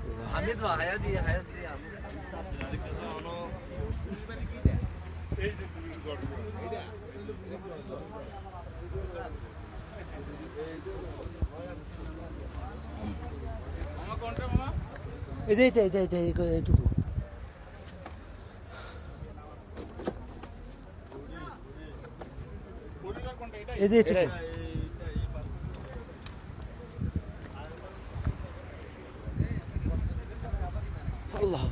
এটা আমি তো দিয়ে দিয়ে আমি এটা? এটা এটা এটা এইটুকু আল্লাহ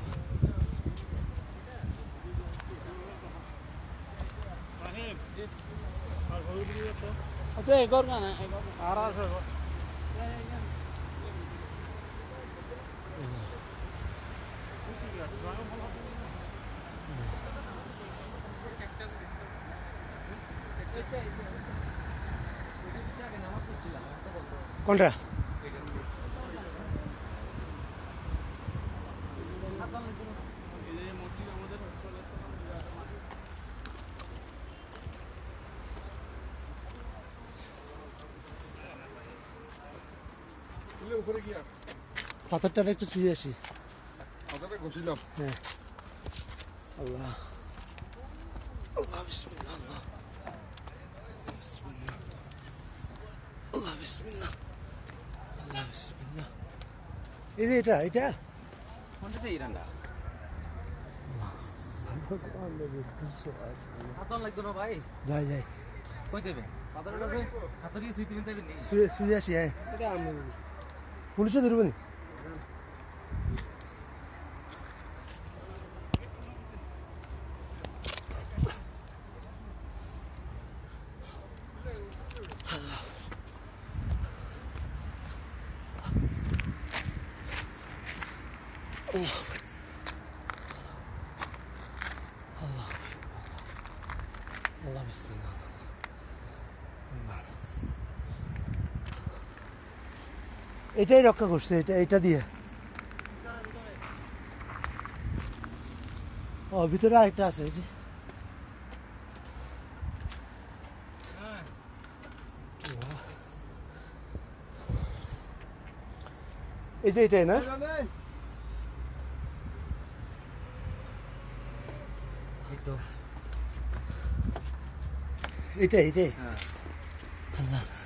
আচ্ছা গানা এগর আর আছে কোনটা? উপরে গিয়া পাথরটা একটু চুয়ে আসি। কথাটা ঘষিলাম। হ্যাঁ। আল্লাহ। আল্লাহ বিসমিল্লাহ আল্লাহ। বিসমিল্লাহ। আল্লাহ বিসমিল্লাহ। আল্লাহ বিসমিল্লাহ। এই যে এটা এটা? কোনটাতে ইরানটা? হাতন লাগতো না ভাই। যাই যাই। কই দেবে? পাথরের কাছে? হাতে দিয়ে সুইতে নিতে নি? শুয়ে শুয়ে আসি হ্যাঁ। এটা আমি পুলিশে ধরবে নি আল্লাহ বিসমিল্লাহ এটাই রক্ষা করছে এটা এটা দিয়ে। ও ভিতরে আরেকটা আছে যে। এই যে এটাই না? এটাই এটাই। হ্যাঁ। আল্লাহ।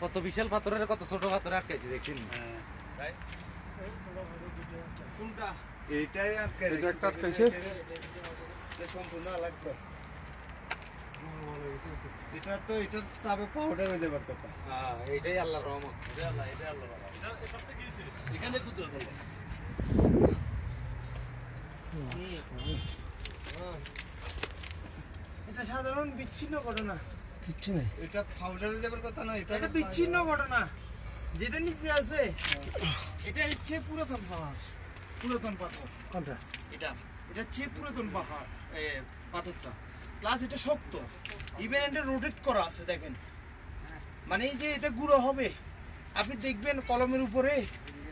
কত বিশাল পাথরের কত ছোট পাথরে আটকাইছে দেখছেন? এইটাই আটকে এটা একটা আটকাইছে? সম্পূর্ণ আলাদা। এটা তো এটা চাপে পাউডার হয়ে যাবার কথা হ্যাঁ এইটাই আল্লাহর রহমত। এটাই আল্লাহ এটাই আল্লাহ এখানে কুদরত আল্লাহ এটা সাধারণ বিচ্ছিন্ন ঘটনা। কিচ্ছু নাই। এটা পাউডার হয়ে যাবার কথা না এটা এটা বিচ্ছিন্ন ঘটনা। যেটা নিচে আছে এটা হচ্ছে পুরাতন পাহাড়। পুরাতন পাথর। কোনটা? এটা এটা হচ্ছে পুরাতন পাহাড় পাথরটা। প্লাস এটা শক্ত। ইভেন এটা রোটেট করা আছে দেখেন। মানে এই যে এটা গুঁড়ো হবে আপনি দেখবেন কলমের উপরে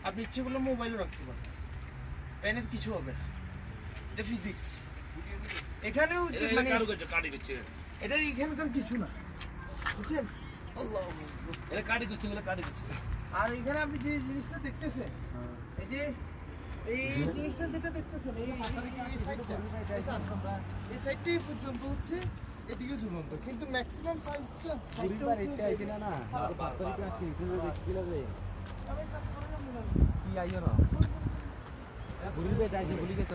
আপনি ইচ্ছে করলে মোবাইলও রাখতে পারেন। পেনের কিছু হবে না। এটা ফিজিক্স এখানেও মানে এটা এখানকার কিছু না। বুঝছেন? এটা কাটি করছে বলে কাটি করছে আর এখানে আপনি যে জিনিসটা দেখতেছেন এই যে এই জিনিসটা যেটা দেখতেছেন এই এই সাইডটা এই সাইডটা, এই সাইডটাই পর্যন্ত হচ্ছে এদিকে ঝুলন্ত। কিন্তু ম্যাক্সিমাম সাইজটা সাইডটা হচ্ছে না কি আইও না? ভুলবে যাই ভুলি গেছ?